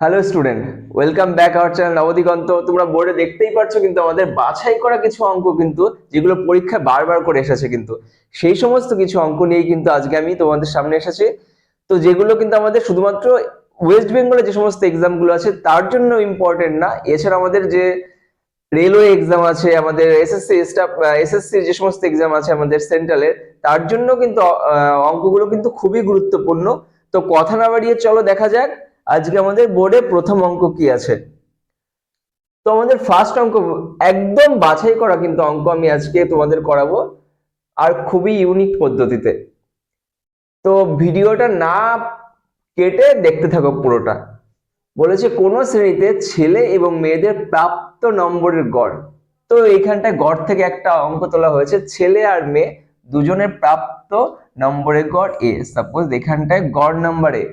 Hello student welcome back our channel Nabadiganta তোমরা বোর্ডে দেখতেই পাচ্ছ কিন্তু আমাদের বাছাই করা কিছু অঙ্ক কিন্তু, যেগুলো পরীক্ষায় বারবার করে এসেছে কিন্তু। সেই সমস্ত কিছু অঙ্ক নিয়ে কিন্তু আজকে আমি তোমাদের সামনে এসেছি। তো যেগুলো কিন্তু আমাদের শুধুমাত্র ওয়েস্ট বেঙ্গলে যে সমস্ত এক্সামগুলো আছে, তার জন্য ইম্পর্টেন্ট না। এছাড়া আমাদের যে রেলওয়ে এক্সাম আছে, আমাদের এসএসসি স্টাফ এসএসসি যে সমস্ত এক্সাম আছে আমাদের সেন্ট্রালের তার জন্য কিন্তু অঙ্কগুলো কিন্তু খুবই গুরুত্বপূর্ণ। তো কথা না বাড়িয়ে চলো দেখা যাক। আজকে আমাদের বোর্ডে প্রথম অঙ্ক কি আছে? তো আমাদের ফার্স্ট অঙ্ক, একদম বাছাই করা কিন্তু অঙ্ক আমি আজকে তোমাদের করাবো, আর খুবই ইউনিক পদ্ধতিতে। তো ভিডিওটা না কেটে দেখতে থাকো পুরোটা। বলেছে, কোন শ্রেণীতে ছেলে এবং মেয়েদের প্রাপ্ত নম্বরের গড়। তো এইখানটায় গড় থেকে একটা অঙ্ক তোলা হয়েছে, ছেলে আর মেয়ে দুজনের প্রাপ্ত নম্বরের গড় এ। সাপোজ এখানটায় গড় নাম্বার এ।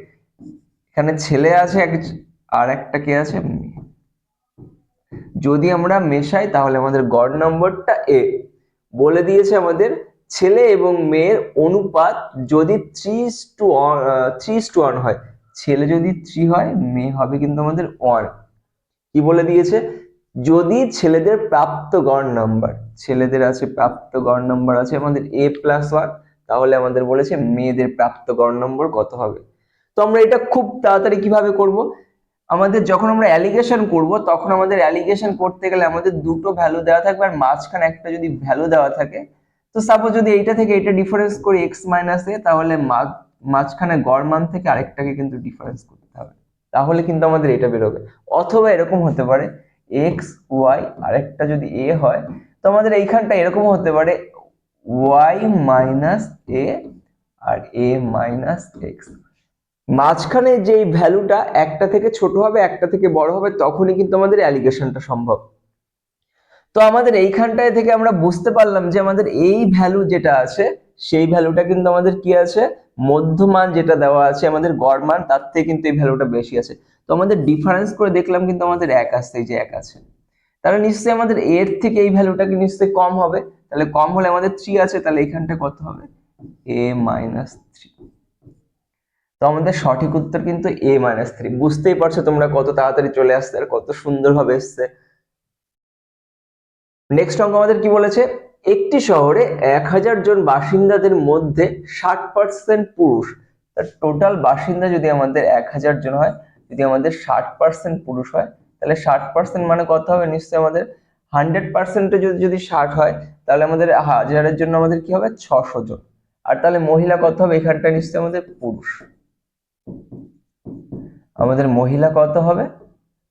এখানে ছেলে আছে এক আর একটা কে আছে। যদি আমরা মেশাই তাহলে আমাদের গড় নম্বরটা এ। বলে দিয়েছে আমাদের ছেলে এবং মেয়ের অনুপাত যদি three two three two one হয়। ছেলে যদি থ্রি হয়, মেয়ে হবে কিন্তু আমাদের ওয়ান কি বলে দিয়েছে? যদি ছেলেদের প্রাপ্ত গড় নাম্বার, ছেলেদের আছে প্রাপ্ত গড় নাম্বার আছে আমাদের এ প্লাস ওয়ান তাহলে আমাদের বলেছে মেয়েদের প্রাপ্ত গড় নম্বর কত হবে? তো আমরা এটা খুব তাড়াতাড়ি কীভাবে করব? আমাদের যখন আমরা অ্যালিগেশন করব, তখন আমাদের অ্যালিগেশন করতে গেলে আমাদের দুটো ভ্যালু দেওয়া থাকবে আর মাঝখানে একটা যদি ভ্যালু দেওয়া থাকে, তো সাপোজ যদি এইটা থেকে এটা ডিফারেন্স করি এক্স মাইনাস এ তাহলে মাঝখানে গড় মান থেকে আরেকটাকে কিন্তু ডিফারেন্স করতে হবে। তাহলে কিন্তু আমাদের এটা বেরোবে। অথবা এরকম হতে পারে এক্স ওয়াই আরেকটা যদি এ হয়, তো আমাদের এইখানটা এরকম হতে পারে ওয়াই মাইনাস এ আর এ মাইনাস এক্স মাঝখানে যে ভ্যালুটা একটা থেকে ছোট হবে, একটা থেকে বড় হবে, তখনই কিন্তু আমাদের অ্যালিগেশনটা সম্ভব। তো আমাদের এইখানটায় থেকে আমরা বুঝতে পারলাম যে আমাদের এই ভ্যালু যেটা আছে, সেই ভ্যালুটা কিন্তু আমাদের কি আছে? মধ্যমান যেটা দেওয়া আছে, আমাদের গড় মান, তার থেকে কিন্তু এই ভ্যালুটা বেশি আছে। তো আমাদের ডিফারেন্স করে দেখলাম কিন্তু আমাদের এক এই যে এক আছে। তাহলে নিশ্চয়ই আমাদের এর থেকে এই ভ্যালুটা কি নিশ্চয়ই কম হবে? তাহলে কম হলে আমাদের থ্রি আছে, তাহলে এইখানটা কত হবে? এ মাইনাস থ্রি তো আমাদের সঠিক উত্তর কিন্তু এ মাইনাস থ্রি বুঝতেই পারছ তোমরা কত তাড়াতাড়ি চলে আসছে আর কত সুন্দরভাবে এসছে। নেক্সট অঙ্ক আমাদের কি বলেছে? একটি শহরে এক হাজার জন বাসিন্দাদের মধ্যে ষাট পার্সেন্ট পুরুষ। তার টোটাল বাসিন্দা যদি আমাদের এক হাজার জন হয়, যদি আমাদের ষাট পার্সেন্ট পুরুষ হয়, তাহলে ষাট পার্সেন্ট মানে কত হবে নিশ্চয়ই আমাদের? হান্ড্রেড পার্সেন্টে যদি যদি ষাট হয়, তাহলে আমাদের হাজারের জন্য আমাদের কি হবে? ছশো জন। আর তাহলে মহিলা কত হবে? এখানটা নিশ্চয়ই আমাদের পুরুষ। আমাদের মহিলা কত হবে?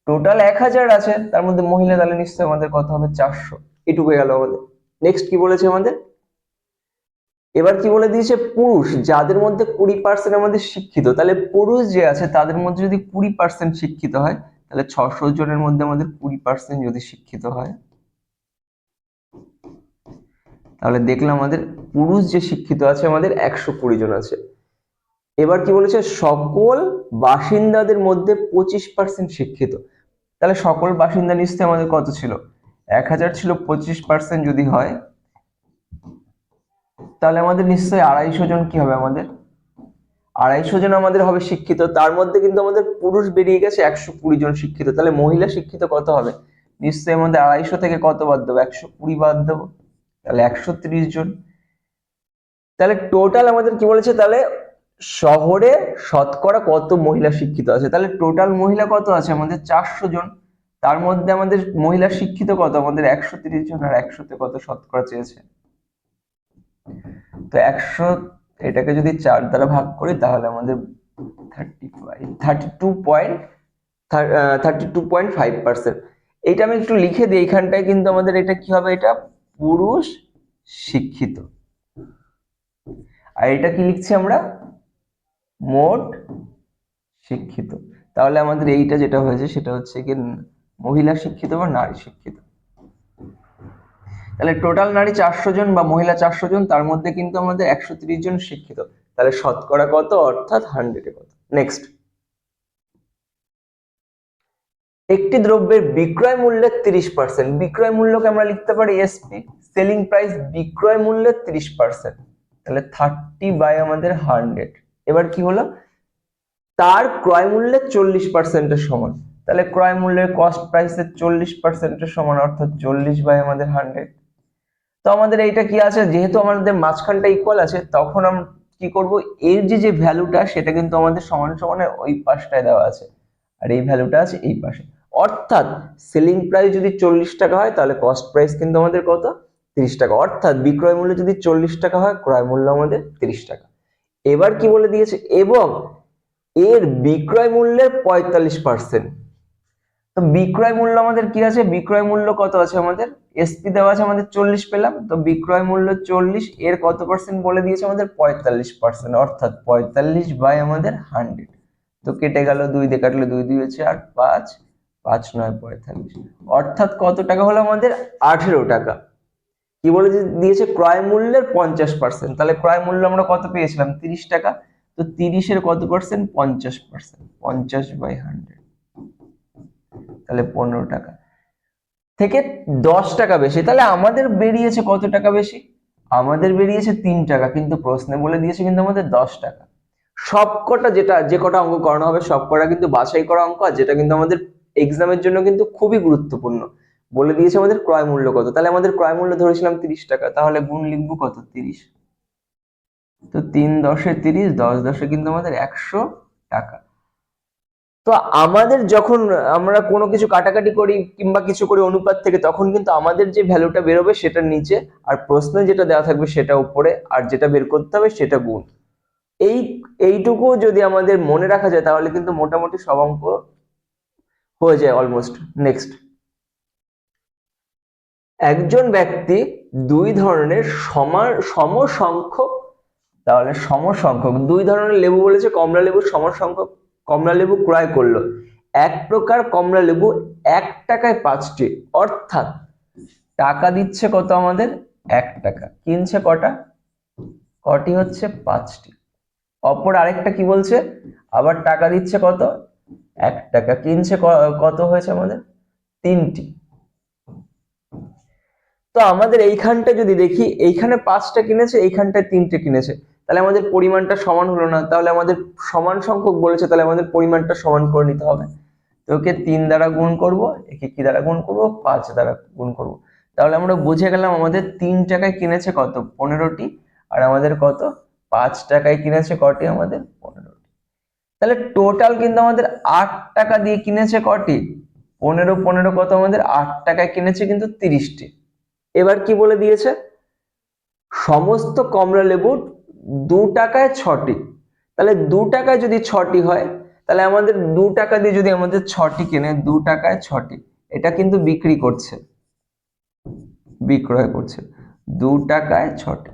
টোটাল এক হাজার আছে, তার মধ্যে মহিলা তাহলে নিশ্চয়ই আমাদের কত হবে? চারশো। এটুকু গেল আমাদের। নেক্সট কি বলেছে আমাদের? এবার কি বলে দিয়েছে? পুরুষ, যাদের মধ্যে কুড়ি পার্সেন্ট আমাদের শিক্ষিত, তাহলে পুরুষ যে আছে, তাদের মধ্যে যদি কুড়ি পার্সেন্ট শিক্ষিত হয়, তাহলে ছশো জনের মধ্যে আমাদের কুড়ি পার্সেন্ট যদি শিক্ষিত হয়, তাহলে দেখলাম আমাদের পুরুষ যে শিক্ষিত আছে, আমাদের একশো কুড়ি জন আছে। এবার কি বলেছে? সকল বাসিন্দাদের মধ্যে পঁচিশ পার্সেন্ট শিক্ষিত। তাহলে সকল বাসিন্দা নিশ্চয়ই আমাদের কত ছিল? এক হাজার ছিল, পঁচিশ পার্সেন্ট যদি হয়, তাহলে আমাদের নিশ্চয়ই আড়াইশো জন কি হবে আমাদের? আড়াইশো জন আমাদের হবে শিক্ষিত। তার মধ্যে কিন্তু আমাদের পুরুষ বেরিয়ে গেছে একশো কুড়ি জন শিক্ষিত। তাহলে মহিলা শিক্ষিত কত হবে? নিশ্চয়ই আমাদের আড়াইশো থেকে কত বাদ দেবো? একশো কুড়ি বাদ দেবো। তাহলে একশো ত্রিশ জন। তাহলে টোটাল আমাদের কি বলেছে? তাহলে শহরে শতকরা কত মহিলা শিক্ষিত আছে? তাহলে টোটাল মহিলা কত আছে? আমাদের চারশো জন। তার মধ্যে আমাদের মহিলা শিক্ষিত কত? আমাদের একশো তিরিশ জন আর একশোতে কত শতকরা চেয়েছে? তো একশো, এটাকে যদি চার দ্বারা ভাগ করি, তাহলে আমাদের thirty five thirty two point thirty two point five percent এইটা আমি একটু লিখে দিই, এইখানটায় কিন্তু আমাদের এটা কি হবে? এটা পুরুষ শিক্ষিত। আর এটা কি লিখছি আমরা? মোট শিক্ষিত। তাহলে আমাদের এইটা যেটা হয়েছে সেটা হচ্ছে কি মহিলা শিক্ষিত বা নারী শিক্ষিত। তাহলে টোটাল নারী চারশো জন বা মহিলা চারশো জন, তার মধ্যে কিন্তু আমাদের একশো তিরিশ জন শিক্ষিত। তাহলে শতকরা কত? অর্থাৎ হান্ড্রেডে কত? নেক্সট একটি দ্রব্যের বিক্রয় মূল্যের তিরিশ পার্সেন্ট বিক্রয় মূল্যকে আমরা লিখতে পারি এসপি সেলিং প্রাইস বিক্রয় মূল্যের তিরিশ পার্সেন্ট তাহলে থার্টি বাই আমাদের হান্ড্রেড এবার কি হলো? তার ক্রয় মূল্যের চল্লিশ পার্সেন্টের সমান। তাহলে ক্রয় মূল্যের কস্ট প্রাইসের চল্লিশ পার্সেন্টের সমান, অর্থাৎ চল্লিশ বাই আমাদের হান্ড্রেড তো আমাদের এইটা কি আছে? যেহেতু আমাদের মাঝখানটা ইকুয়াল আছে, তখন আমরা কি করব? এর যে যে ভ্যালুটা সেটা কিন্তু আমাদের সমান সমানে ওই পাশটায় দেওয়া আছে। আর এই ভ্যালুটা আছে এই পাশে। অর্থাৎ সেলিং প্রাইস যদি চল্লিশ টাকা হয়, তাহলে কস্ট প্রাইস কিন্তু আমাদের কত? তিরিশ টাকা। অর্থাৎ বিক্রয় মূল্য যদি চল্লিশ টাকা হয়, ক্রয় মূল্য আমাদের তিরিশ টাকা। এবার কি বলে দিয়েছে? এবং এর বিক্রয় মূল্যের পঁয়তাল্লিশ পার্সেন্ট তো বিক্রয় মূল্য আমাদের কি আছে? বিক্রয় মূল্য কত আছে আমাদের? এসপি দেওয়া আছে আমাদের চল্লিশ পেলাম। তো বিক্রয় মূল্য চল্লিশ, এর কত পার্সেন্ট বলে দিয়েছে আমাদের? পঁয়তাল্লিশ পার্সেন্ট অর্থাৎ পঁয়তাল্লিশ বাই আমাদের হান্ড্রেড তো কেটে গেল দুই দিয়ে কাটলে দুই দুই হচ্ছে আর পাঁচ পাঁচ নয়, পঁয়তাল্লিশ। অর্থাৎ কত টাকা হলো আমাদের? আঠেরো টাকা। কি বলে দিয়েছে? ক্রয় মূল্যের পঞ্চাশ পার্সেন্ট তাহলে ক্রয় মূল্য আমরা কত পেয়েছিলাম? তিরিশ টাকা। তো তিরিশের কত পার্সেন্ট পঞ্চাশ পার্সেন্ট পঞ্চাশ বাই হান্ড্রেড। তাহলে পনেরো টাকা। থেকে দশ টাকা বেশি। তাহলে আমাদের বেরিয়েছে কত টাকা বেশি? আমাদের বেরিয়েছে তিন টাকা। কিন্তু প্রশ্নে বলে দিয়েছে কিন্তু আমাদের দশ টাকা। সবকটা যেটা, যে কটা অঙ্ক করানো হবে, সবকটা কিন্তু বাছাই করা অঙ্ক, আর যেটা কিন্তু আমাদের এক্সামের জন্য কিন্তু খুবই গুরুত্বপূর্ণ। বলে দিয়েছে আমাদের ক্রয় মূল্য কত? তাহলে আমাদের ক্রয় মূল্য ধরেছিলাম তিরিশ টাকা, তাহলে গুণ লিখব কত? তিরিশ। তো তিন দশে তিরিশ, দশ দশে কিন্তু আমাদের একশো টাকা। তো আমাদের যখন আমরা কোনো কিছু কাটাকাটি করি কিংবা কিছু করি অনুপাত থেকে, তখন কিন্তু আমাদের যে ভ্যালুটা বেরোবে সেটা নিচে, আর প্রশ্নে যেটা দেওয়া থাকবে সেটা উপরে, আর যেটা বের করতে হবে সেটা গুণ। এই এইটুকু যদি আমাদের মনে রাখা যায়, তাহলে কিন্তু মোটামুটি সব অঙ্ক হয়ে যায় অলমোস্ট নেক্সট একজন ব্যক্তি দুই ধরনের সমান, সমসংখ্যক, তাহলে সমসংখ্যক, দুই ধরনের লেবু বলেছে, কমলা লেবু সমসংখ্যক, কমলা লেবু ক্রয় করল। এক প্রকার কমলা লেবু এক টাকায় পাঁচটি, অর্থাৎ টাকা দিচ্ছে কত আমাদের? এক টাকা। কিনছে কটা? কটি হচ্ছে? পাঁচটি। অপর আরেকটা কি বলছে? আবার টাকা দিচ্ছে কত? এক টাকা। কিনছে কত হয়েছে আমাদের? তিনটি। তো আমাদের এইখানটা যদি দেখি, এইখানে পাঁচটা কিনেছে, এইখানটায় তিনটে কিনেছে। তাহলে আমাদের পরিমাণটা সমান হলো না, তাহলে আমাদের সমান সংখ্যক বলেছে, তাহলে আমাদের পরিমাণটা সমান করে নিতে হবে। তো ওকে তিন দ্বারা গুণ করব, একে কি দ্বারা গুণ করব? পাঁচ দ্বারা গুণ করব। তাহলে আমরা বুঝে গেলাম আমাদের তিন টাকায় কিনেছে কত? পনেরোটি। আর আমাদের কত? পাঁচ টাকায় কিনেছে কটি? আমাদের পনেরোটি। তাহলে টোটাল কিন্তু আমাদের আট টাকা দিয়ে কিনেছে কটি? পনেরো পনেরো কত? আমাদের আট টাকায় কিনেছে কিন্তু তিরিশটি। এবার কি বলে দিয়েছে? সমস্ত কমলা লেবু দু টাকায় ছটি। তাহলে দু টাকায় যদি ছটি হয়, তাহলে আমাদের দু টাকা দিয়ে যদি আমাদের ছটি কেনে, দু টাকায় ছটি, এটা কিন্তু বিক্রি করছে। বিক্রয় করছে। দু টাকায় ছটি।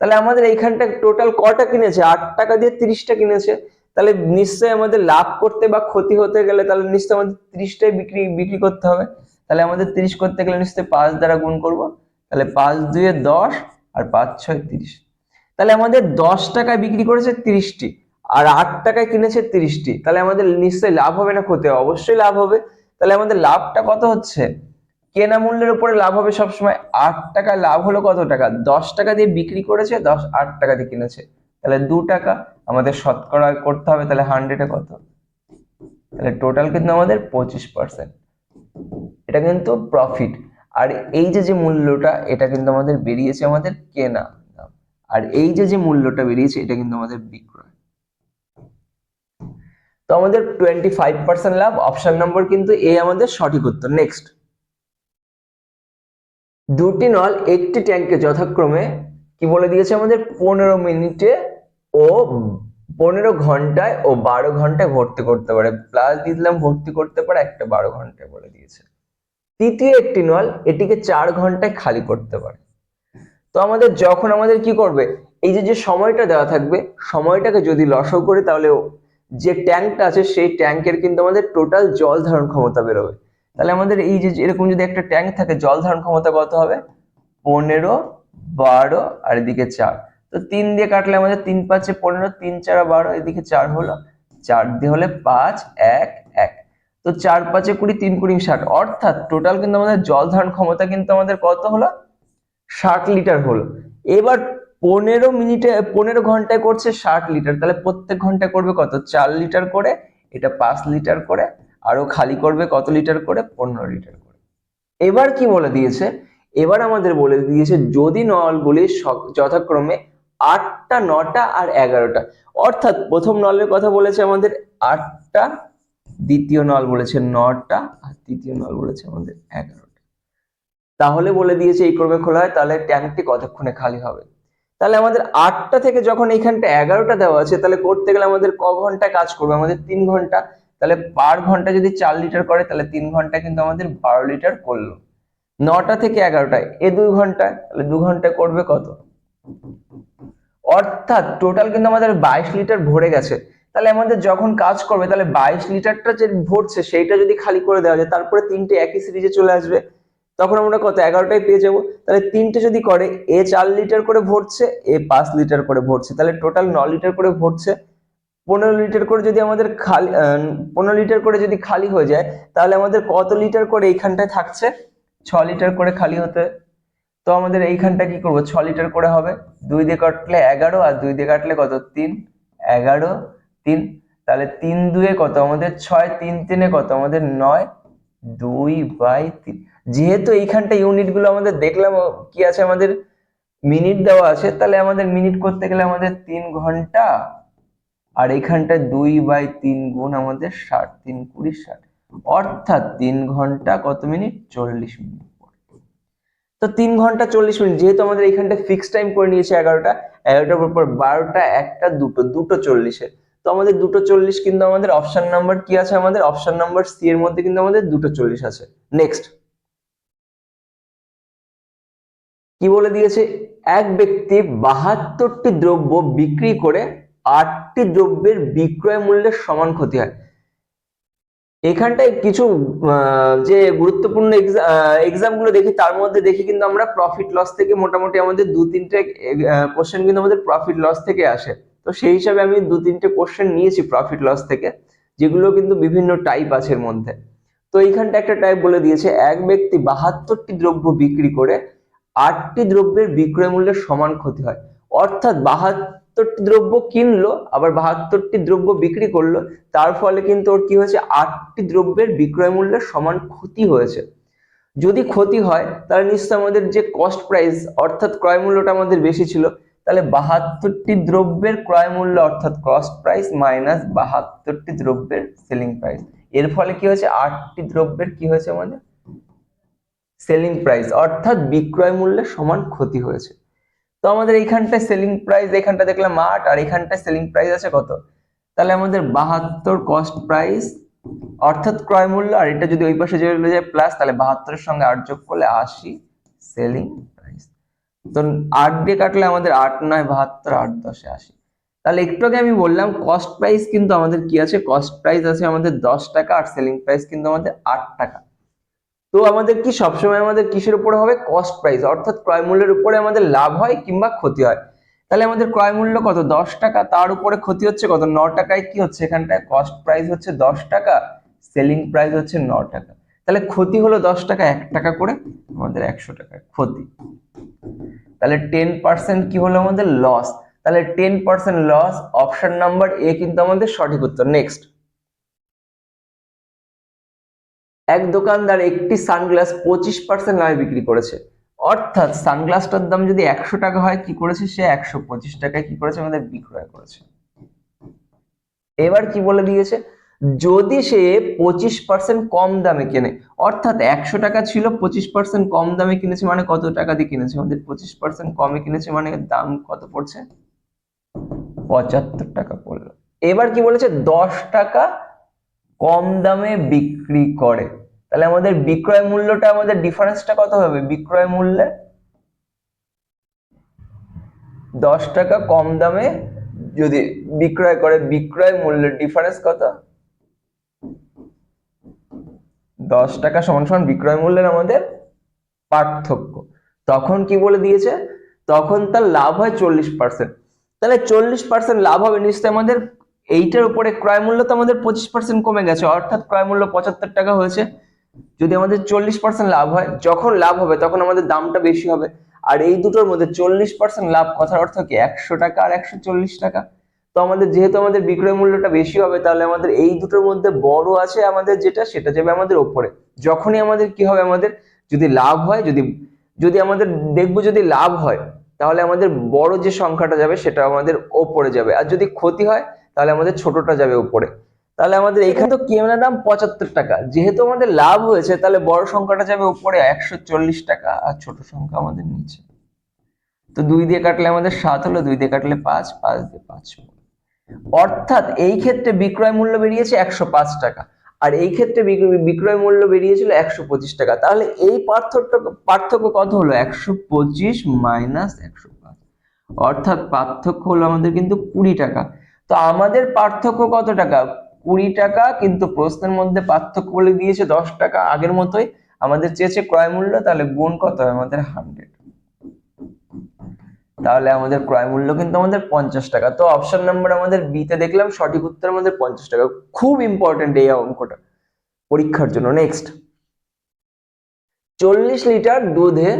তাহলে আমাদের এইখানটা টোটাল কটা কিনেছে? আট টাকা দিয়ে তিরিশটা কিনেছে। তাহলে নিশ্চয়ই আমাদের লাভ করতে বা ক্ষতি হতে গেলে তাহলে নিশ্চয়ই আমাদের তিরিশটাই বিক্রি বিক্রি করতে হবে। তাহলে আমাদের তিরিশ করতে গেলে নিশ্চয়ই পাঁচ দ্বারা গুণ করব। তাহলে পাঁচ দুয়ে দশ আর পাঁচ ছয় তিরিশ। তাহলে আমাদের দশ টাকায় বিক্রি করেছে তিরিশটি, আর আট টাকায় কিনেছে তিরিশটি। তাহলে আমাদের নিশ্চয়ই লাভ হবে না, ক্ষতি হবে? অবশ্যই লাভ হবে। তাহলে আমাদের লাভটা কত হচ্ছে? কেনা মূল্যের উপরে লাভ হবে সবসময় আট টাকা, লাভ হলো কত টাকা? দশ টাকা দিয়ে বিক্রি করেছে, দশ আট টাকা দিয়ে কিনেছে। তাহলে দু টাকা আমাদের শতকরা করতে হবে, তাহলে হান্ড্রেডে কত? তাহলে টোটাল কিন্তু আমাদের পঁচিশ পার্সেন্ট এটা কিন্তু প্রফিট আর এই যে যে মূল্যটা, এটা কিন্তু আমাদের বেরিয়েছে আমাদের কেনা। দাম আর এই যে যে মূল্যটা বেরিয়েছে, এটা কিন্তু আমাদের বিক্রয়। তো আমাদের টোয়েন্টি ফাইভ পার্সেন্ট লাভ। অপশন নম্বর কিন্তু এ আমাদের সঠিক উত্তর। নেক্সট দুটি নল, একটি ট্যাঙ্কে যথাক্রমে কি বলে দিয়েছে আমাদের? পনেরো মিনিটে ও পনেরো ঘন্টায় ও বারো ঘন্টায় ভর্তি করতে পারে। প্লাস দিয়ে দিলাম, ভর্তি করতে পারে, একটা বারো ঘন্টায় বলে দিয়েছে। তৃতীয় একটি নল এটিকে চার ঘন্টায় খালি করতে পারে। তো আমাদের যখন আমাদের কি করবে? এই যে যে সময়টা দেওয়া থাকবে, সময়টাকে যদি লসও করি তাহলে যে ট্যাঙ্কটা আছে সেই ট্যাঙ্কের কিন্তু আমাদের টোটাল জল ধারণ ক্ষমতা বেরোবে। তাহলে আমাদের এই যে এরকম যদি একটা ট্যাঙ্ক থাকে, জল ধারণ ক্ষমতা কত হবে? পনেরো, বারো আর এদিকে চার। তো তিন দিয়ে কাটলে আমাদের তিন পাঁচে পনেরো, তিন চার বারো, এদিকে চার হলো। চার দিয়ে হলে পাঁচ, এক তো চার, পাঁচে কুড়ি, তিন কুড়ি, ষাট। অর্থাৎ টোটাল কিন্তু আমাদের জল ধারণ ক্ষমতা কিন্তু আমাদের কত হলো? ষাট লিটার হলো। এবার পনেরো মিনিটে, পনেরো ঘন্টায় করছে ষাট লিটার। তাহলে প্রত্যেক ঘন্টায় করবে কত? চার লিটার করে, এটা পাঁচ লিটার করে, আরও খালি করবে কত লিটার করে? পনেরো লিটার করে। এবার কি বলে দিয়েছে? এবার আমাদের বলে দিয়েছে, যদি নলগুলি যথাক্রমে আটটা, নটা আর এগারোটা। অর্থাৎ প্রথম নলের কথা বলেছে আমাদের আটটা দ্বিতীয় নল বলেছে নটা আর তৃতীয় নল বলেছে আমাদের এগারোটা। তাহলে বলে দিয়েছে এই ক্রমে খোলা হয়, তাহলে ট্যাঙ্কটি কতক্ষণে খালি হবে? তাহলে আমাদের আটটা থেকে যখন এইখানটা এগারোটা দেওয়া আছে, তাহলে করতে গেলে আমাদের ক ঘণ্টা কাজ করবে? আমাদের তিন ঘণ্টা। তাহলে পার ঘণ্টা যদি চার লিটার করে, তাহলে তিন ঘণ্টা কিন্তু আমাদের বারো লিটার করল। নটা থেকে এগারোটায় এ দুই ঘন্টায় তাহলে দু ঘন্টায় করবে কত? অর্থাৎ টোটাল কিন্তু আমাদের বাইশ লিটার ভরে গেছে। তাহলে আমাদের যখন কাজ করবে, তাহলে বাইশ লিটারটা যে ভরছে, সেইটা যদি খালি করে দেওয়া যায়, তারপরে তিনটে একই সিরিজে চলে আসবে। তখন আমরা কত? এগারোটায় পেয়ে যাব। তাহলে তিনটে যদি করে, এ চার লিটার করে ভরছে, এ পাঁচ লিটার করে ভরছে। তাহলে টোটাল ন লিটার করে ভরছে। পনেরো লিটার করে যদি আমাদের খালি পনেরো লিটার করে যদি খালি হয়ে যায়, তাহলে আমাদের কত লিটার করে এইখানটায় থাকছে? ছ লিটার করে খালি হতে। তো আমাদের এইখানটা কি করব? ছ লিটার করে হবে। দুই দিয়ে কাটলে এগারো, আর দুই দিয়ে কাটলে কত? তিন। এগারো। তিন, তাহলে তিন দুয়ে কত? আমাদের ছয়, তিন তিনে কত? আমাদের নয়, দুই বাই তিন। যেহেতু এইখানটা ইউনিটগুলো আমাদের দেখলাম, কি আছে আমাদের? মিনিট দেওয়া আছে, তাহলে আমাদের মিনিট করতে গেলে আমাদের তিন ঘণ্টা, আর এইখানটা দুই বাই তিন গুণ আমাদের ষাট, তিন কুড়ি ষাট। অর্থাৎ তিন ঘণ্টা কত মিনিট? চল্লিশ মিনিট তো তিন ঘণ্টা চল্লিশ মিনিট, যেহেতু আমাদের এইখানটা ফিক্স টাইম করে নিয়েছে এগারোটা, এগারোটার পর বারোটা, একটা, দুটো দুটো চল্লিশে তো আমাদের দুটো চল্লিশ কিন্তু আমাদের অপশন নাম্বার কি আছে আমাদের? অপশন নাম্বার সি এর মধ্যে কিন্তু আমাদের দুটো চল্লিশ আছে। নেক্সট কি বলে দিয়েছে? এক ব্যক্তি বাহাত্তরটি দ্রব্য বিক্রি করে আটটি দ্রব্যের বিক্রয় মূল্যের সমান ক্ষতি হয়। এখানটায় কিছু যে গুরুত্বপূর্ণ এক্সামগুলো দেখি, তার মধ্যে দেখি কিন্তু আমরা প্রফিট লস থেকে মোটামুটি আমাদের দু তিনটে কোশ্চেন কিন্তু আমাদের প্রফিট লস থেকে আসে। তো সেই হিসাবে আমি দু তিনটে কোশ্চেন নিয়েছি প্রফিট লস থেকে, যেগুলো কিন্তু বিভিন্ন টাইপ আছে এর মধ্যে। তো এইখানটা একটা টাইপ বলে দিয়েছে, এক ব্যক্তি বাহাত্তরটি দ্রব্য বিক্রি করে আটটি দ্রব্যের বিক্রয় মূল্যের সমান ক্ষতি হয়। অর্থাৎ বাহাত্তরটি দ্রব্য কিনলো, আবার বাহাত্তরটি দ্রব্য বিক্রি করল, তার ফলে কিন্তু ওর কি হয়েছে? আটটি দ্রব্যের বিক্রয় মূল্যের সমান ক্ষতি হয়েছে। যদি ক্ষতি হয়, তাহলে নিশ্চয় আমাদের যে কস্ট প্রাইস অর্থাৎ ক্রয় মূল্যটা আমাদের বেশি ছিল তাহলে বাহাত্তরটি দ্রব্যের ক্রয় মূল্য অর্থাৎ কস্ট প্রাইস মাইনাস বাহাত্তরটি দ্রব্যের সেলিং প্রাইস এর ফলে কি হয়েছে? আটটি দ্রব্যের কি হয়েছে আমাদের? সেলিং প্রাইস অর্থাৎ বিক্রয় মূল্যের সমান ক্ষতি হয়েছে। তো আমাদের এইখানটায় সেলিং প্রাইস এখানটা দেখলাম আট, আর এখানটায় সেলিং প্রাইস আছে কত? তাহলে আমাদের বাহাত্তর কস্ট প্রাইস অর্থাৎ ক্রয় মূল্য, আর এটা যদি ওই পাশে যায় প্লাস তাহলে বাহাত্তরের সঙ্গে আট যোগ করলে আশি সেলিং তো আট দিয়ে কাটলে আমাদের আট নয়, বাহাত্তর, আট দশে আশি। তাহলে একটু আগে আমি বললাম কস্ট প্রাইস কিন্তু আমাদের কি আছে? কস্ট প্রাইস আছে আমাদের দশ টাকা আর সেলিং প্রাইস কিন্তু আমাদের আট টাকা। তো আমাদের কি সবসময় আমাদের কিসের উপরে হবে? কস্ট প্রাইস অর্থাৎ ক্রয় মূল্যের উপরে আমাদের লাভ হয় কিংবা ক্ষতি হয়। তাহলে আমাদের ক্রয় মূল্য কত? দশ টাকা, তার উপরে ক্ষতি হচ্ছে কত? ন টাকায় কি হচ্ছে এখানটায়? কস্ট প্রাইস হচ্ছে দশ টাকা সেলিং প্রাইস হচ্ছে ন টাকা। তাহলে ক্ষতি হলো দশ টাকা, এক টাকা করে, আমাদের একশো টাকা ক্ষতি। তাহলে টেন পার্সেন্ট কি হলো আমাদের? লস তাহলে ten percent loss option number A কিন্তু আমাদের সঠিক উত্তর। নেক্সট এক দোকানদার একটি সানগ্লাস পঁচিশ পার্সেন্ট লাভে বিক্রি করেছে। অর্থাৎ সানগ্লাসটার দাম যদি একশো টাকা হয়, কি করেছে? সে একশো পঁচিশ টাকায় কি করেছে? আমাদের বিক্রয় করেছে। এবার কি বলে দিয়েছে? যদি সে পঁচিশ পার্সেন্ট কম দামে কেনে, অর্থাৎ একশো টাকা ছিল, পঁচিশ পার্সেন্ট কম দামে কিনেছে মানে কত টাকা দিয়ে কিনেছে? আমাদের পঁচিশ পার্সেন্ট কমে কিনেছে মানে দাম কত পড়ছে? পঁচাত্তর টাকা পড়ল। এবার কি বলেছে? দশ টাকা কম দামে বিক্রি করে। তাহলে আমাদের বিক্রয় মূল্যটা, আমাদের ডিফারেন্সটা কত হবে? বিক্রয় মূল্যে দশ টাকা কম দামে যদি বিক্রয় করে, বিক্রয় মূল্যের ডিফারেন্স কত? দশ টাকা সমান সমান বিক্রয় মূল্যের আমাদের পার্থক্য। তখন কি বলে দিয়েছে? তখন তার লাভ হয় চল্লিশ পার্সেন্ট তাহলে চল্লিশ পার্সেন্ট লাভ হবে নিশ্চয়ই আমাদের এইটার উপরে। ক্রয় মূল্য তো আমাদের পঁচিশ পার্সেন্ট কমে গেছে, অর্থাৎ ক্রয় মূল্য পঁচাত্তর টাকা হয়েছে। যদি আমাদের চল্লিশ পার্সেন্ট লাভ হয়, যখন লাভ হবে তখন আমাদের দামটা বেশি হবে। আর এই দুটোর মধ্যে চল্লিশ পার্সেন্ট লাভ কথার অর্থ কি? একশো টাকা আর একশো চল্লিশ টাকা। তো আমাদের যেহেতু আমাদের বিক্রয় মূল্যটা বেশি হবে, তাহলে আমাদের এই দুটোর মধ্যে বড় আছে আমাদের যেটা, সেটা যাবে আমাদের ওপরে। যখনই আমাদের কি হবে, আমাদের যদি লাভ হয়, যদি যদি আমাদের দেখব যদি লাভ হয়, তাহলে আমাদের বড় যে সংখ্যাটা যাবে, সেটা আমাদের ওপরে যাবে। আর যদি ক্ষতি হয়, তাহলে আমাদের ছোটটা যাবে উপরে তাহলে আমাদের এখানে তো কেনার দাম? পঁচাত্তর টাকা। যেহেতু আমাদের লাভ হয়েছে, তাহলে বড় সংখ্যাটা যাবে উপরে একশো চল্লিশ টাকা, আর ছোট সংখ্যা আমাদের নিচে। তো দুই দিয়ে কাটলে আমাদের সাত হলো, দুই দিয়ে কাটলে পাঁচ পাঁচ দিয়ে পাঁচ। অর্থাৎ এই ক্ষেত্রে বিক্রয় মূল্য বেরিয়েছে একশো পাঁচ টাকা। আর এই ক্ষেত্রে বিক্র- বিক্রয় মূল্য বেরিয়েছিল একশো পঁচিশ টাকা। তাহলে এই পার্থক্য পার্থক্য কত হলো? একশো পঁচিশ মাইনাস একশো পাঁচ। অর্থাৎ পার্থক্য হলো আমাদের কিন্তু কুড়ি টাকা। তো আমাদের পার্থক্য কত টাকা? কুড়ি টাকা, কিন্তু প্রশ্নের মধ্যে পার্থক্য বলে দিয়েছে দশ টাকা। আগের মতোই আমাদের চেয়েছে ক্রয় মূল্য, তাহলে গুণ কত হয়? আমাদের হান্ড্রেড। তাহলে আমাদের ক্রয় মূল্য কিন্তু আমাদের পঞ্চাশ টাকা। তো অপশন নাম্বার আমাদের বিতে দেখলাম, সঠিক উত্তর আমাদের পঞ্চাশ টাকা। খুব ইম্পর্টেন্ট এই অঙ্কটা পরীক্ষার জন্য। নেক্সট চল্লিশ লিটার দুধে,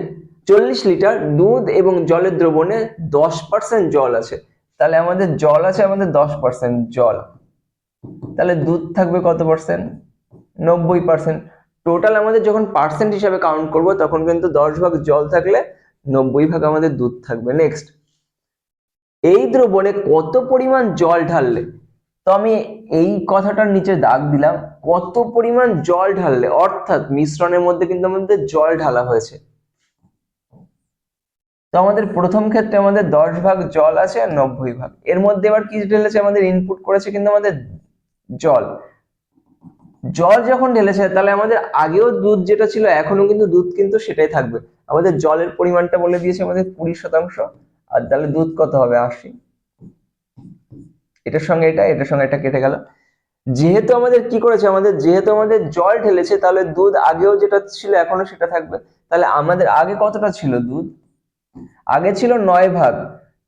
চল্লিশ লিটার দুধ এবং জলের দ্রবণে দশ পার্সেন্ট জল আছে। তাহলে আমাদের জল আছে, আমাদের দশ পার্সেন্ট জল। তাহলে দুধ থাকবে কত পার্সেন্ট নব্বই পার্সেন্ট টোটাল আমাদের যখন পার্সেন্ট হিসাবে কাউন্ট করব, তখন কিন্তু দশ ভাগ জল থাকলে নব্বই ভাগ আমাদের দুধ থাকবে। নেক্সট এই দ্রবণে কত পরিমাণ জল ঢাললে? তো আমি এই কথাটার নিচে দাগ দিলাম। কত পরিমাণ জল ঢাললে? অর্থাৎ মিশ্রণের মধ্যে কিন্তু আমাদের জল ঢালা হয়েছে। তো আমাদের প্রথম ক্ষেত্রে আমাদের দশ ভাগ জল আছে আর নব্বই ভাগ। এর মধ্যে এবার কি ঢেলেছে? আমাদের ইনপুট করেছে কিন্তু আমাদের জল। জল যখন ঢেলেছে, তাহলে আমাদের আগেও দুধ যেটা ছিল এখনও কিন্তু দুধ কিন্তু সেটাই থাকবে। আমাদের জলের পরিমাণটা বলে দিয়েছে আমাদের কুড়ি শতাংশ, আর তাহলে দুধ কত হবে? আশি। এটার সঙ্গে এটা, এটার সঙ্গে এটা কেটে গেল। যেহেতু আমাদের কি করেছে? আমাদের যেহেতু আমাদের জল ঢেলেছে, তাহলে দুধ আগেও যেটা ছিল, এখনও সেটা থাকবে। তাহলে আমাদের আগে কতটা ছিল দুধ? আগে ছিল নয় ভাগ,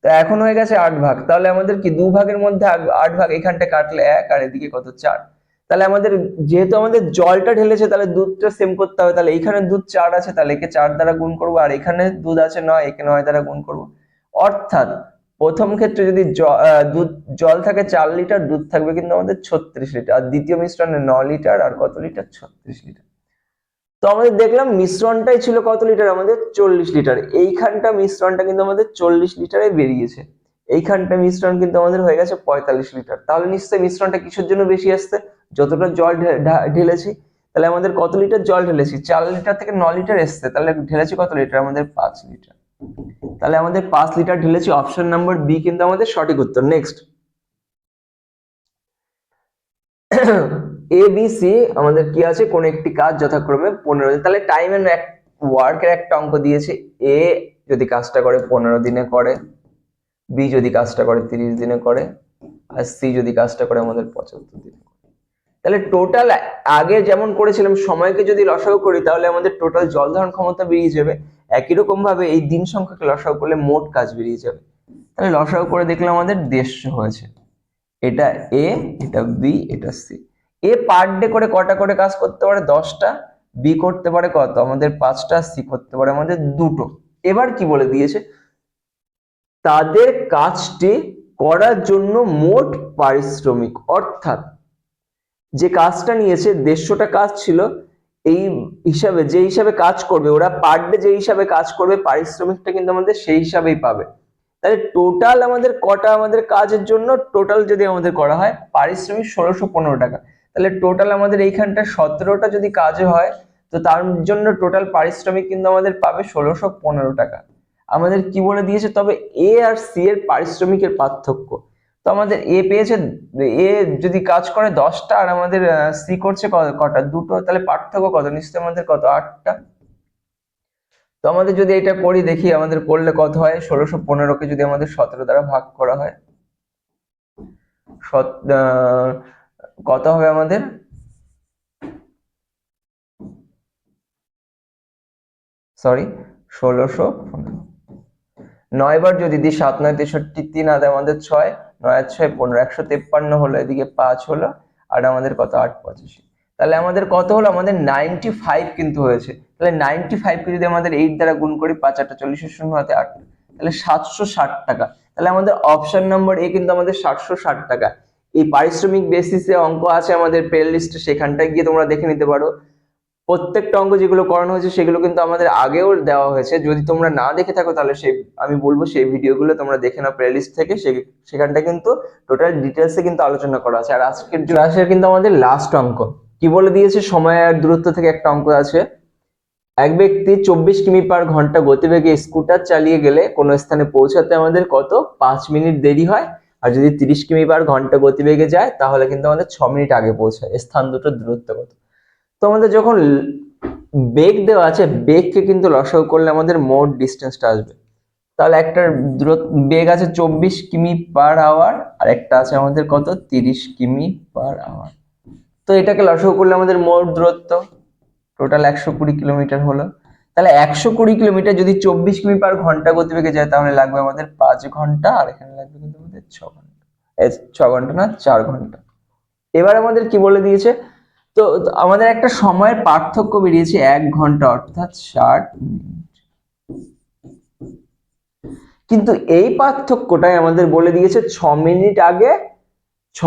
তো এখন হয়ে গেছে আট ভাগ। তাহলে আমাদের কি দু ভাগের মধ্যে আট ভাগ এখানটা কাটলে এক, আর এদিকে কত? চার। তাহলে আমাদের, যেহেতু আমাদের জলটা ঢেলেছে, তাহলে দুধটা সেম করতে হবে। তাহলে এখানে দুধ চার আছে, তাহলে একে চার দ্বারা গুণ করব, আর এখানে দুধ আছে নয়, একে নয় দ্বারা গুণ করব। অর্থাৎ, প্রথম ক্ষেত্রে যদি দুধ, জল থাকে চার লিটার, দুধ থাকবে কিন্তু আমাদের ছত্রিশ লিটার। আর দ্বিতীয় মিশ্রণে ন লিটার, আর কত লিটার? ছত্রিশ লিটার। তো আমাদের দেখলাম মিশ্রণটাই ছিল কত লিটার? আমাদের চল্লিশ লিটার। এইখানটা মিশ্রণটা কিন্তু আমাদের চল্লিশ লিটারে বেরিয়েছে। এইখানটা মিশ্রণ কিন্তু আমাদের হয়ে গেছে পঁয়তাল্লিশ লিটার। তাহলে নিশ্চয়ই মিশ্রণটা কিসের জন্য বেশি আসছে? যতটা জল ঢেলেছি, তাহলে আমাদের কত লিটার জল ঢেলেছি? চার লিটার থেকে ন লিটার এসছে, তাহলে ঢেলেছি কত লিটার? আমাদের পাঁচ লিটার। তাহলে আমাদের পাঁচ লিটার ঢেলেছি, অপশন নাম্বার বি কিন্তু আমাদের সঠিক উত্তর। নেক্সট এ বি সি আমাদের কি আছে? কোন একটি কাজ যথাক্রমে পনেরো দিন। তাহলে টাইম এন্ড ওয়ার্কের একটা অঙ্ক দিয়েছে। এ যদি কাজটা করে পনেরো দিনে করে বি যদি কাজটা করে তিরিশ দিনে করে, আর সি যদি কাজটা করে আমাদের পঁচাত্তর দিনে তাহলে টোটাল আগে যেমন করেছিলাম, সময়কে যদি লসাগু করি, তাহলে আমাদের টোটাল জল ধারণ ক্ষমতা বেরিয়ে যাবে। একই রকম ভাবে এই দিন সংখ্যাকে লসাগু করলে মোট কাজ বেরিয়ে যাবে। তাহলে লসাগু করে দেখলাম আমাদের দেড়শো হয়েছে। এটা এ, এটা বি, এটা সি। এ পার ডে করে কটা করে কাজ করতে পারে? দশটা। বি করতে পারে কত? আমাদের পাঁচটা, সি করতে পারে আমাদের দুটো। এবার কি বলে দিয়েছে? তাদের কাজটি করার জন্য মোট পারিশ্রমিক। অর্থাৎ যে কাজটা নিয়েছে, দেড়শোটা কাজ ছিল, এই হিসাবে, যে হিসাবে কাজ করবে, ওরা পার ডে যে হিসাবে কাজ করবে, পারিশ্রমিকটা কিন্তু আমাদের সেই হিসাবেই পাবে। তাহলে টোটাল আমাদের কটা আমাদের কাজের জন্য টোটাল যদি আমাদের করা হয়, পারিশ্রমিক ষোলোশো পনেরো টাকা। তাহলে টোটাল আমাদের এইখানটা সতেরোটা যদি কাজ হয়, তো তার জন্য টোটাল পারিশ্রমিক কিন্তু আমাদের পাবে ষোলোশো পনেরো টাকা। আমাদের কি বলে দিয়েছে, তবে এ আর সি এর পারিশ্রমিকের পার্থক্য। তো আমাদের এ পেয়েছে এ যদি কাজ করে দশটা আর আমাদের সি করছে কটা? দুটো, তাহলে পার্থক্য কত? নিশ্চয়ই আমাদের কত? আটটা। তো আমাদের যদি এটা করি, দেখি আমাদের করলে কত হয়? ষোলোশো পনেরোকে যদি আমাদের সতেরো দ্বারা ভাগ করা হয়। কত হবে আমাদের? সরি ষোলোশো পনেরো। নয় বার যদি দিই সাত, নয়, তেষট্টি, তিন আদে আমাদের ছয়, নয় ছয়, পনেরো, একশো তেপ্পান্ন হলো, এদিকে পাঁচ হলো, আর আমাদের কত? আট, পঁচাশি। তাহলে আমাদের কত হলো? আমাদের নাইনটি ফাইভ কিন্তু হয়েছে। তাহলে নাইনটি ফাইভকে যদি আমাদের এইট দ্বারা গুণ করি, পাঁচ, আটটা, চল্লিশের শূন্য হাতে আট। তাহলে সাতশো ষাট টাকা। তাহলে আমাদের অপশন নম্বর এ কিন্তু আমাদের সাতশো ষাট টাকা। এই পারিশ্রমিক বেসিসে অঙ্ক আছে আমাদের প্লে লিস্টে সেখানটায় গিয়ে তোমরা দেখে নিতে পারো। প্রত্যেকটা অঙ্ক যেগুলো করানো হয়েছে, সেগুলো কিন্তু আমাদের আগেও দেওয়া হয়েছে। যদি তোমরা না দেখে থাকো, তাহলে সেই, আমি বলব সেই ভিডিওগুলো তোমরা দেখে নাও প্লে লিস্ট থেকে সেখানটা কিন্তু টোটাল ডিটেলসে কিন্তু আলোচনা করা আছে। আর আজকের ক্লাসের কিন্তু আমাদের লাস্ট অঙ্ক। কি বলে দিয়েছে? সময় আর দূরত্ব থেকে একটা অঙ্ক আছে। এক ব্যক্তি চব্বিশ কিমি পার ঘণ্টা গতিবেগে স্কুটার চালিয়ে গেলে কোনো স্থানে পৌঁছাতে আমাদের কত? পাঁচ মিনিট দেরি হয়। আর যদি তিরিশ কিমি পার ঘণ্টা গতিবেগে যায়, তাহলে কিন্তু আমাদের ছ মিনিট আগে পৌঁছায়। স্থান দুটোর দূরত্ব কত? আমাদের যখন বেগ দেওয়া আছে, বেগকে কিন্তু লসাগু করলে আমাদের মোট ডিস্টেন্সটা আসবে। তাহলে একটা দূরত্ব, বেগ আছে চব্বিশ কিমি পার আওয়ার আর একটা আছে আমাদের কত? তিরিশ কিমি পার আওয়ার তো এটাকে লসাগু করলে আমাদের মোট দূরত্ব টোটাল একশো কুড়ি কিলোমিটার হলো। তাহলে একশো কুড়ি কিলোমিটার যদি চব্বিশ কিমি পার ঘণ্টা গতিবেগে যায়, তাহলে লাগবে আমাদের পাঁচ ঘণ্টা আর এখানে লাগবে কিন্তু আমাদের ছ ঘণ্টা। ছ ঘণ্টা না, চার ঘণ্টা। এবার আমাদের কি বলে দিয়েছে? তো আমাদের একটা সময়ের পার্থক্য বেরিয়েছে এক ঘণ্টা, অর্থাৎ ষাট কিন্তু এই পার্থক্যটাই আমাদের বলে দিয়েছে ছ মিনিট আগে, ছ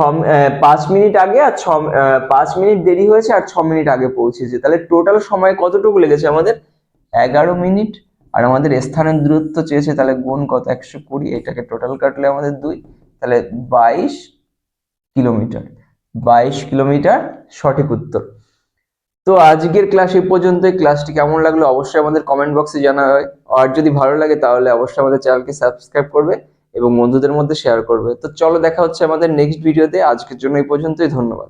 পাঁচ মিনিট আগে আর ছ পাঁচ মিনিট দেরি হয়েছে আর ছ মিনিট আগে পৌঁছেছে। তাহলে টোটাল সময় কতটুকু লেগেছে আমাদের? এগারো মিনিট। আর আমাদের স্থানের দূরত্ব চেয়েছে, তাহলে গুণ কত? একশো কুড়ি। এটাকে টোটাল কাটলে আমাদের দুই, তাহলে বাইশ কিলোমিটার। বাইশ কিলোমিটার সঠিক উত্তর। তো আজকের ক্লাস এই পর্যন্ত ক্লাসটি কেমন লাগল অবশ্যই আমাদের কমেন্ট বক্সে জানা হয়। আর যদি ভালো লাগে তাহলে অবশ্যই আমাদের চ্যানেলকে সাবস্ক্রাইব করবে এবং বন্ধুদের মধ্যে শেয়ার করবে। তো চলো দেখা হচ্ছে আমাদের নেক্সট ভিডিওতে আজকের জন্য এই পর্যন্তই। ধন্যবাদ।